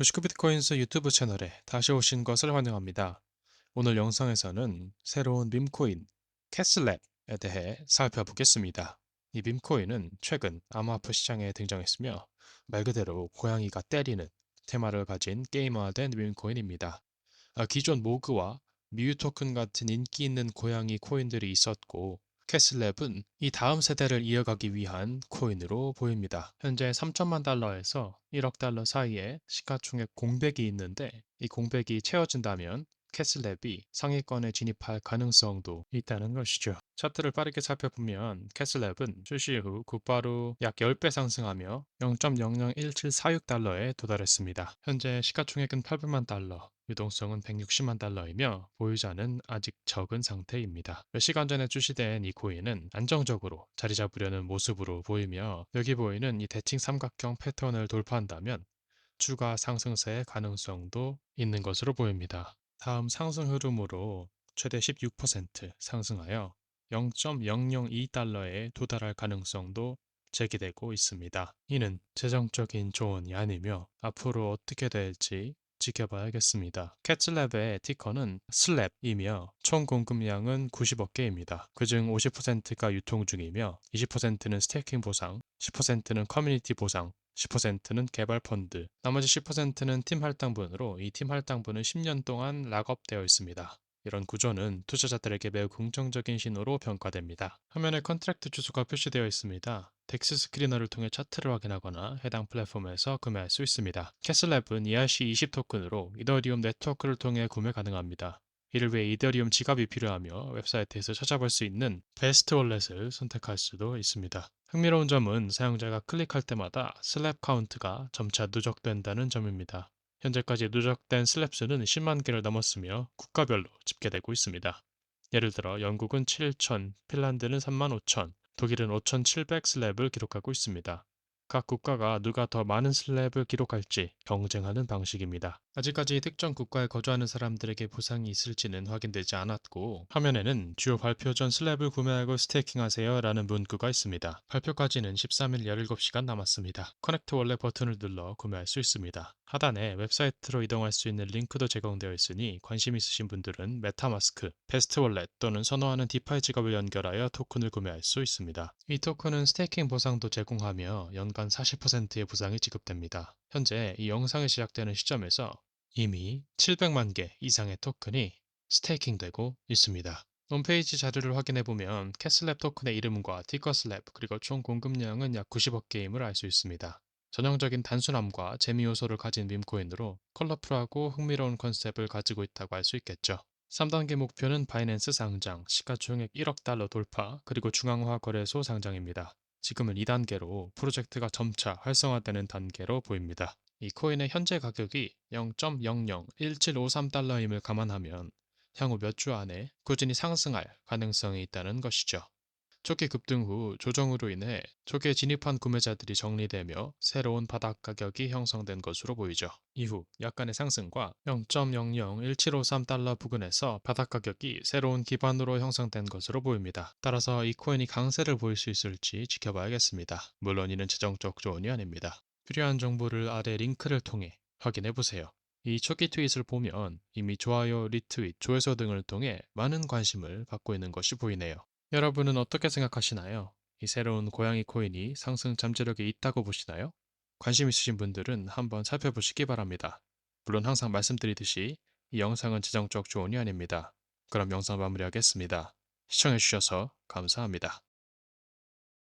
무시크 비트코인스 유튜브 채널에 다시 오신 것을 환영합니다. 오늘 영상에서는 새로운 밈코인 캐슬랩에 대해 살펴보겠습니다. 이 밈코인은 최근 암호화폐 시장에 등장했으며 말 그대로 고양이가 때리는 테마를 가진 게임화된 밈코인입니다. 아, 기존 모그와 미유 토큰 같은 인기 있는 고양이 코인들이 있었고 캐슬랩은 이 다음 세대를 이어가기 위한 코인으로 보입니다. 현재 3천만 달러에서 1억 달러 사이에 시가총액 공백이 있는데 이 공백이 채워진다면 캐슬랩이 상위권에 진입할 가능성도 있다는 것이죠. 차트를 빠르게 살펴보면 캐슬랩은 출시 후 곧바로 약 10배 상승하며 0.001746달러에 도달했습니다. 현재 시가총액은 800만 달러, 유동성은 160만 달러이며 보유자는 아직 적은 상태입니다. 몇 시간 전에 출시된 이 코인은 안정적으로 자리 잡으려는 모습으로 보이며 여기 보이는 이 대칭 삼각형 패턴을 돌파한다면 추가 상승세의 가능성도 있는 것으로 보입니다. 다음 상승 흐름으로 최대 16% 상승하여 0.002달러에 도달할 가능성도 제기되고 있습니다. 이는 재정적인 조언이 아니며 앞으로 어떻게 될지 지켜봐야겠습니다. 캐츠랩의 티커는 슬랩이며 총 공급량은 90억 개입니다. 그중 50%가 유통 중이며 20%는 스테이킹 보상, 10%는 커뮤니티 보상, 10%는 개발 펀드, 나머지 10%는 팀 할당분으로 이 팀 할당분은 10년 동안 락업되어 있습니다. 이런 구조는 투자자들에게 매우 긍정적인 신호로 평가됩니다. 화면에 컨트랙트 주소가 표시되어 있습니다. 덱스 스크리너를 통해 차트를 확인하거나 해당 플랫폼에서 구매할 수 있습니다. 캐슬랩은 ERC20 토큰으로 이더리움 네트워크를 통해 구매 가능합니다. 이를 위해 이더리움 지갑이 필요하며 웹사이트에서 찾아볼 수 있는 베스트 월렛을 선택할 수도 있습니다. 흥미로운 점은 사용자가 클릭할 때마다 슬랩 카운트가 점차 누적된다는 점입니다. 현재까지 누적된 슬랩 수는 10만 개를 넘었으며 국가별로 집계되고 있습니다. 예를 들어 영국은 7천, 핀란드는 3만 5천, 독일은 5,700 슬랩을 기록하고 있습니다. 각 국가가 누가 더 많은 슬랩을 기록할지 경쟁하는 방식입니다. 아직까지 특정 국가에 거주하는 사람들에게 보상이 있을지는 확인되지 않았고 화면에는 주요 발표 전 슬랩을 구매하고 스테이킹하세요 라는 문구가 있습니다. 발표까지는 13일 17시간 남았습니다. 커넥트 원래 버튼을 눌러 구매할 수 있습니다. 하단에 웹사이트로 이동할 수 있는 링크도 제공되어 있으니 관심 있으신 분들은 메타마스크, 베스트 월렛 또는 선호하는 디파이 지갑을 연결하여 토큰을 구매할 수 있습니다. 이 토큰은 스테이킹 보상도 제공하며 연간 40%의 보상이 지급됩니다. 현재 이 영상이 시작되는 시점에서 이미 700만 개 이상의 토큰이 스테이킹되고 있습니다. 홈페이지 자료를 확인해 보면 캐슬랩 토큰의 이름과 티커슬랩 그리고 총 공급량은 약 90억 개임을 알 수 있습니다. 전형적인 단순함과 재미 요소를 가진 밈코인으로 컬러풀하고 흥미로운 컨셉을 가지고 있다고 할 수 있겠죠. 3단계 목표는 바이낸스 상장, 시가총액 1억 달러 돌파, 그리고 중앙화 거래소 상장입니다. 지금은 2단계로 프로젝트가 점차 활성화되는 단계로 보입니다. 이 코인의 현재 가격이 0.001753달러임을 감안하면 향후 몇 주 안에 꾸준히 상승할 가능성이 있다는 것이죠. 초기 급등 후 조정으로 인해 초기에 진입한 구매자들이 정리되며 새로운 바닥 가격이 형성된 것으로 보이죠. 이후 약간의 상승과 0.001753달러 부근에서 바닥 가격이 새로운 기반으로 형성된 것으로 보입니다. 따라서 이 코인이 강세를 보일 수 있을지 지켜봐야겠습니다. 물론 이는 재정적 조언이 아닙니다. 필요한 정보를 아래 링크를 통해 확인해 보세요. 이 초기 트윗을 보면 이미 좋아요, 리트윗, 조회수 등을 통해 많은 관심을 받고 있는 것이 보이네요. 여러분은 어떻게 생각하시나요? 이 새로운 고양이 코인이 상승 잠재력이 있다고 보시나요? 관심 있으신 분들은 한번 살펴보시기 바랍니다. 물론 항상 말씀드리듯이 이 영상은 지정적 조언이 아닙니다. 그럼 영상 마무리하겠습니다. 시청해주셔서 감사합니다.